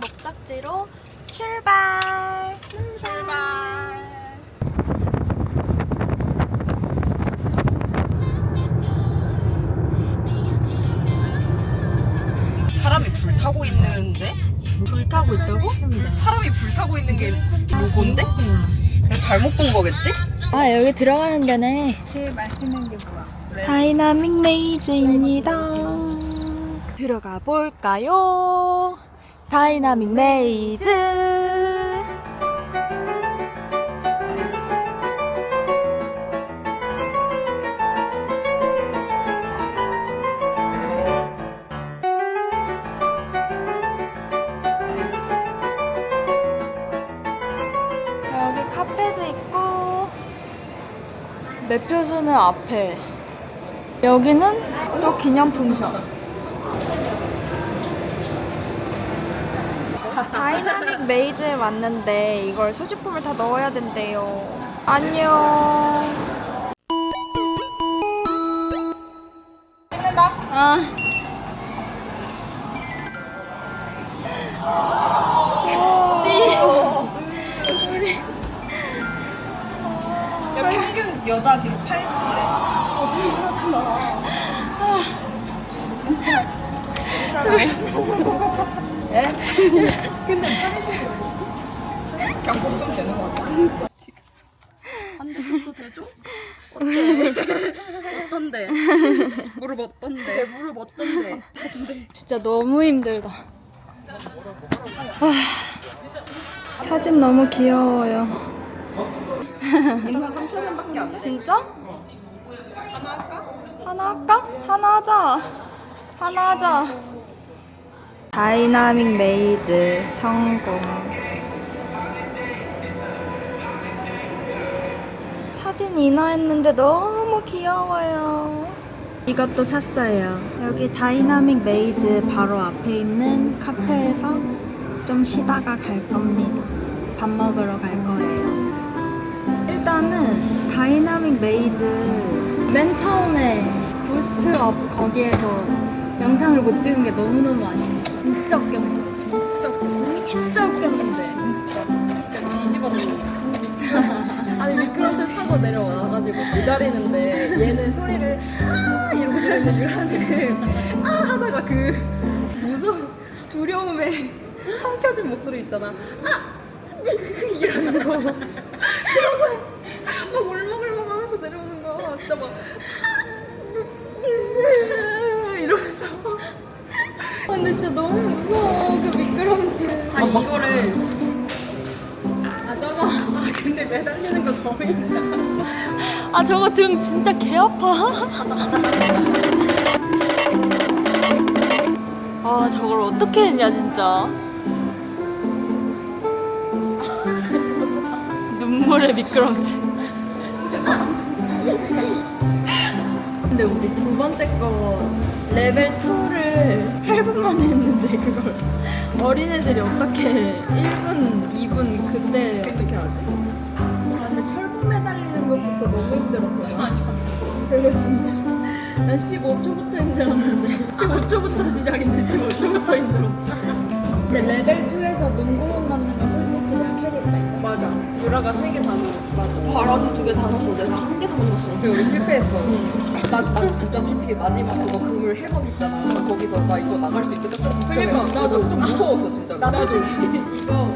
목적지로 출발! 출발. 사람이 불타고 있는데? 불타고 있다고? 사람이 불타고 있는 게 로고인데? 내가 잘못 본 거겠지? 아 여기 들어가는 데네 제일 맛있는 게 뭐야? 다이나믹 메이즈입니다 들어가 볼까요? 다이나믹 메이즈 여기 카페도 있고 매표소는 앞에. 여기는 또 기념품샵 다이나믹 메이즈에 왔는데 이걸 소지품을 다 넣어야 된대요 안녕 찍는다. 아. 야, 평균 여자 기록 8분이래. 그냥 복좀 되는 거 같아. 어떤데? 무릎 어떤데? 무릎 어떤데? 진짜 너무 힘들다. 아, 사진 너무 귀여워요. 인상 3,000원밖에 안 돼. 진짜? 하나 할까? 하나 할까? 하나 하자. 하나 하자. 다이나믹 메이즈 성공. 사진 인화했는데 너무 귀여워요. 이것도 샀어요. 여기 다이나믹 메이즈 바로 앞에 있는 카페에서 좀 쉬다가 갈 겁니다. 밥 먹으러 갈 거예요. 일단은 다이나믹 메이즈 맨 처음에 부스트업 거기에서 영상을 못 찍은 게 너무너무 아쉬워. 진짜 웃겼는데. 진짜 진짜 웃겼는데. 그냥 뒤집어놓는 진짜. 아니 미끄럼틀 타고 내려와가지고 기다리는데 얘는 소리를 아 이러고 지르는데 유라는 아 하다가 그 무서운 두려움에 삼켜진 목소리 있잖아. 아 이러는 거. 그러고 막 울먹울먹 하면서 내려오는 거 진짜 막 아, 근데 진짜 너무 무서워 그 미끄럼틀. 아니 이거를. 아 저거. 아 근데 매달리는 거 너무 힘들어. 아 저거 등 진짜 개 아파. 아 저걸 어떻게 했냐 진짜. 눈물의 미끄럼틀. 근데 우리 두 번째 거 레벨 2를 8분만 했는데 그걸 어린애들이 어떻게 1분, 2분 그때 어떻게 하지? 아, 근데 철봉 매달리는 것부터 너무 힘들었어. 맞아. 그거 진짜. 난 15초부터 힘들었는데 15초부터 시작인데 15초부터 힘들었어. 근데 레벨 2에서 농구공 넣는 거 솔직히 내가 캐리했다 했잖아. 맞아. 유라가 세개다 넣었어. 맞아. 바람이 두개 다 넣었어. 내가 못 넣었어. 근데 우리 실패했어. 나, 나 진짜 솔직히 마지막 그거 그물 해먹 있잖아. 나 거기서 나 이거 나갈 수 있을까 좀 걱정했어. 나도 좀 무서웠어 진짜로. 나도 이거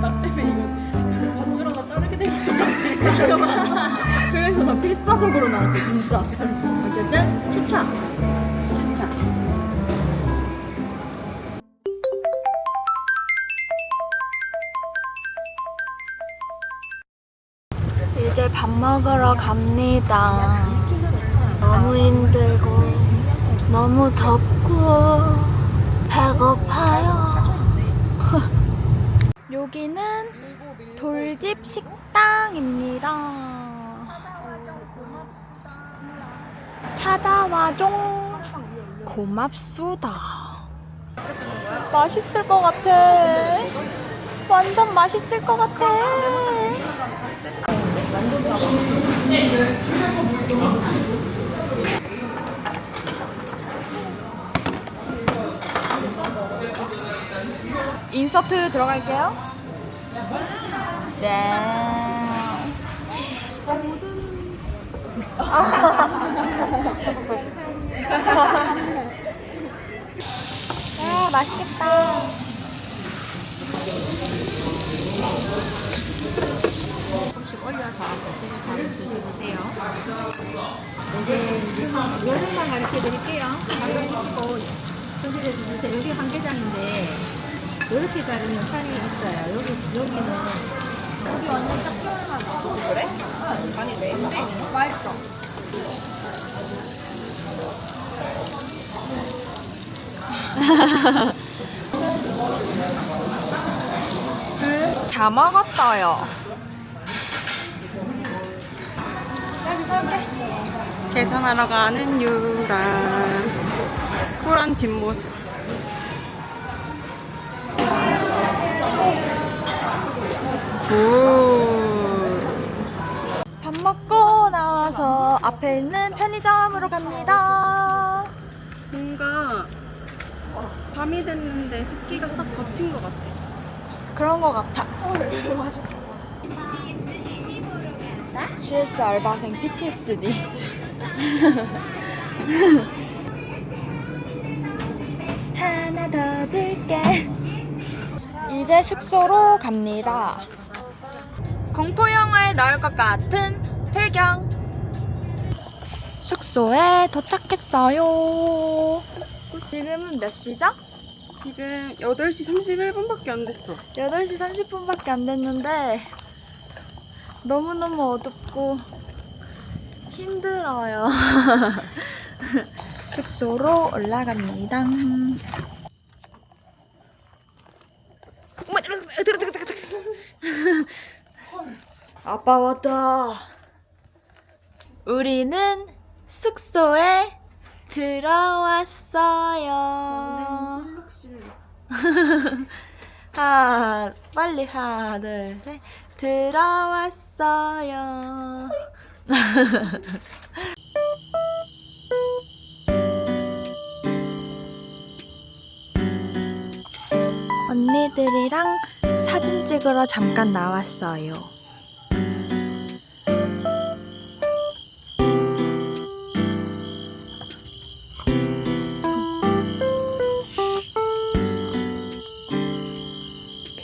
나 때문에 이거 반줄 하나 자르게 된 거지. 그래서 나 필사적으로 나왔어 진짜. 어쨌든. 추천. 먹으러 갑니다. 너무 힘들고 너무 덥고 배고파요. 여기는 돌집 식당입니다. 찾아와줘. 고맙수다. 맛있을 것 같아. 완전 맛있을 것 같아. 인서트 들어갈게요. 짠. 아, 맛있겠다. 올려서 어떻게 잘 드셔보세요. 이제 여름만 가르쳐 드릴게요. 가르치고 준비해서 주세요. 여기 한 개장인데 이렇게 자르면 살이 있어요. 여기 여기는 여기 완전 딱 시원하고 그래? 아니 왜? 근데 맛있어. 다 먹었어요. 계산하러 가는 유라. 쿨한 뒷모습. 굿. 밥 먹고 나와서 앞에 있는 편의점으로 갑니다. 뭔가 밤이 됐는데 습기가 싹 덮친 것 같아. 그런 거 같아. 어, 이거 맛있다. GS 알바생 PTSD. 하나 더 줄게. 이제 숙소로 갑니다. 공포 영화에 나올 것 같은 배경. 숙소에 도착했어요. 지금은 몇 시죠? 지금 8시 31분밖에 안 됐어. 8시 30분밖에 안 됐는데 너무너무 어둡고 힘들어요. 숙소로 올라갑니다. 아빠 왔다. 우리는 숙소에 들어왔어요. 하 빨리 하나 둘 셋 들어왔어요. 언니들이랑 사진 찍으러 잠깐 나왔어요.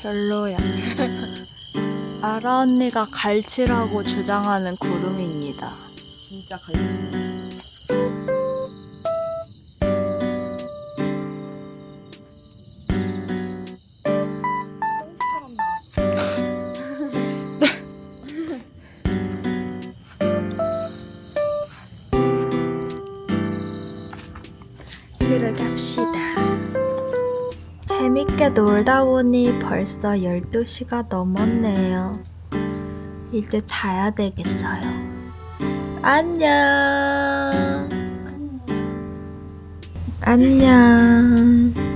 별로야 아라 언니가 갈치라고 주장하는 구름입니다. 진짜 갈치. 놀다 보니 벌써 12시가 넘었네요. 이제 자야 되겠어요. 안녕. 안녕.